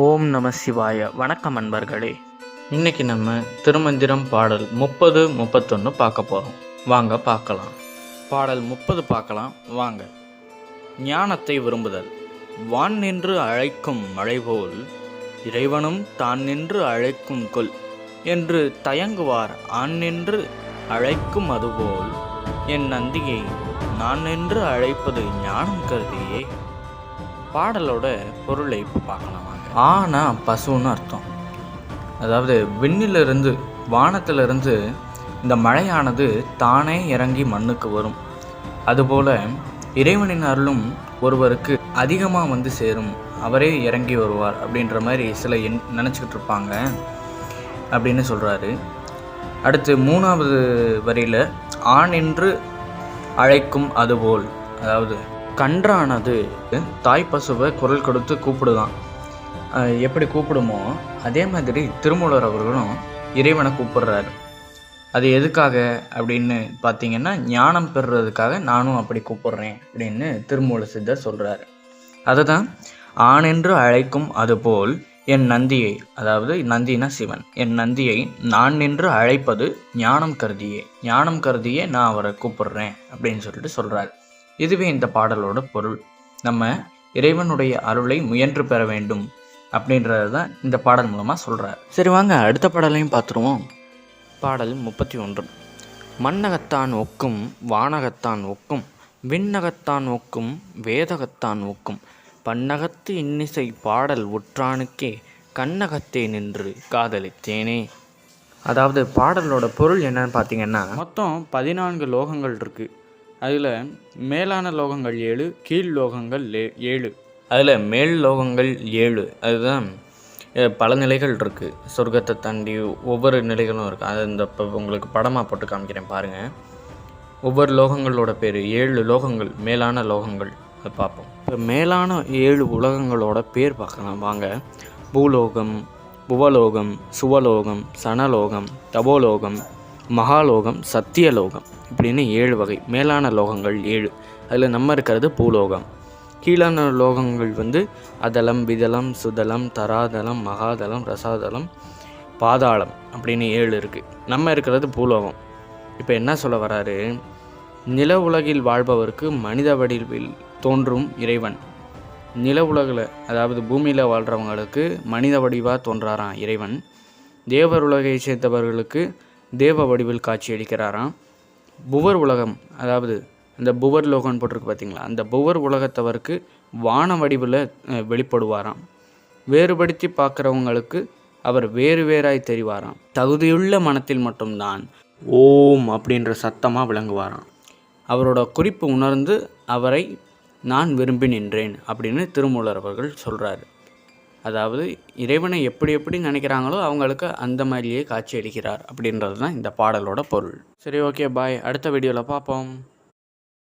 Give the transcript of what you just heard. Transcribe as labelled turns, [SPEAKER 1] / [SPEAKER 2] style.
[SPEAKER 1] ஓம் நம சிவாய. வணக்கம் அன்பர்களே. இன்னைக்கு நம்ம திருமந்திரம் பாடல் முப்பது முப்பத்தொன்று பார்க்க போகிறோம் வாங்க பார்க்கலாம். பாடல் முப்பது பார்க்கலாம். வாங்க. ஞானத்தை விரும்புதல். வான் நின்று அழைக்கும் மழை போல் இறைவனும் தான் நின்று அழைக்கும் கொல் என்று தயங்குவார். ஆண் நின்று அழைக்கும் அதுபோல் என் நந்தியை நான் நின்று அழைப்பது ஞானம் கருதியே. பாடலோட பொருளை இப்போ பார்க்கலாம் ஆனா பசுன்னு அர்த்தம். அதாவது விண்ணிலிருந்து வானத்திலிருந்து இந்த மழையானது தானே இறங்கி மண்ணுக்கு வரும். அதுபோல இறைவனின் அருளும் ஒருவருக்கு அதிகமாக வந்து சேரும். அவரே இறங்கி வருவார் அப்படின்ற மாதிரி சில எண் நினச்சிக்கிட்டு இருப்பாங்க அப்படின்னு சொல்கிறாரு அடுத்து மூணாவது வரியில் ஆண் என்று அழைக்கும் அதுபோல். அதாவது கன்றானது தாய் பசுவை குரல் கொடுத்து கூப்பிடுதான். எப்படி கூப்பிடுமோ அதே மாதிரி திருமூலர் அவர்களும் இறைவனை கூப்பிடுறாரு. அது எதுக்காக அப்படின்னு பார்த்தீங்கன்னா ஞானம் பெறுறதுக்காக நானும் அப்படி கூப்பிடுறேன் அப்படின்னு திருமூல சித்தர் சொல்கிறாரு அதை தான் ஆணென்று அழைக்கும் அதுபோல் என் நந்தியை அதாவது நந்தினா சிவன் என் நந்தியை நான் நின்று அழைப்பது ஞானம் கருதியே ஞானம் கருதியே நான் அவரை கூப்பிடுறேன் அப்படின்னு சொல்லிட்டு சொல்கிறார் இதுவே இந்த பாடலோட பொருள். நம்ம இறைவனுடைய அருளை முயன்று பெற வேண்டும். அப்படின்றது தான் இந்த பாடல் மூலமாக சொல்கிறார் சரி வாங்க அடுத்த பாடலையும் பார்த்துருவோம். பாடல் முப்பத்தி ஒன்று. மண்ணகத்தான் ஒக்கும் வானகத்தான் ஒக்கும் விண்ணகத்தான் ஒக்கும் வேதகத்தான் ஒக்கும். பன்னகத்து இன்னிசை பாடல் உற்றானுக்கே கண்ணகத்தே நின்று காதலித்தேனே. அதாவது பாடலோட பொருள் என்னன்னு பார்த்தீங்கன்னா மொத்தம் பதினான்கு லோகங்கள் இருக்குது அதில் மேலான லோகங்கள் ஏழு கீழ் லோகங்கள் லே- ஏழு. அதில் மேல் லோகங்கள் ஏழு. அதுதான் பல நிலைகள் இருக்குது சொர்க்கத்தை தாண்டி ஒவ்வொரு நிலைகளும் இருக்குது அது இந்த இப்போ உங்களுக்கு படமாக போட்டு காமிக்கிறேன் பாருங்கள் ஒவ்வொரு லோகங்களோட பேர் ஏழு லோகங்கள் மேலான லோகங்கள். அதை பார்ப்போம். இப்போ மேலான ஏழு உலகங்களோட பேர் பார்க்கலாம். வாங்க. பூலோகம் புவலோகம் சுவலோகம் சனலோகம் தபோலோகம் மகாலோகம் சத்தியலோகம். இப்படின்னு ஏழு வகை. மேலான லோகங்கள் ஏழு. அதில் நம்ம இருக்கிறது பூலோகம். கீழான லோகங்கள் வந்து அதலம் விதலம் சுதலம் தராதலம் மகாதலம் ரசாதலம் பாதாளம் அப்படின்னு ஏழு இருக்குது நம்ம இருக்கிறது பூலோகம். இப்போ என்ன சொல்ல வராரு? நில உலகில் வாழ்பவருக்கு மனித வடிவில் தோன்றும் இறைவன். நில உலகில் அதாவது பூமியில் வாழ்கிறவங்களுக்கு மனித வடிவாக தோன்றாராம் இறைவன். தேவர் உலகை சேர்ந்தவர்களுக்கு தேவ வடிவில் காட்சியளிக்கிறாராம். புவர் உலகம் அதாவது இந்த புவர் லோகம்னு போட்டிருக்கு பார்த்தீங்களா? அந்த புவர் உலகத்தவருக்கு வான வடிவில் வெளிப்படுவாராம். வேறுபடுத்தி பார்க்குறவங்களுக்கு அவர் வேறு வேறாய் தெரிவாராம். தகுதியுள்ள மனத்தில் மட்டும்தான் ஓம் அப்படின்ற சத்தமாக விளங்குவாராம். அவரோட குறிப்பு உணர்ந்து அவரை நான் விரும்பி நின்றேன் அப்படின்னு திருமூலர் அவர்கள் சொல்கிறாரு அதாவது இறைவனை எப்படி எப்படி நினைக்கிறாங்களோ அவங்களுக்கு அந்த மாதிரியே காட்சி அளிக்கிறார் அப்படின்றது தான் இந்த பாடலோட பொருள். சரி ஓகே பாய். அடுத்த வீடியோவில் பார்ப்போம்.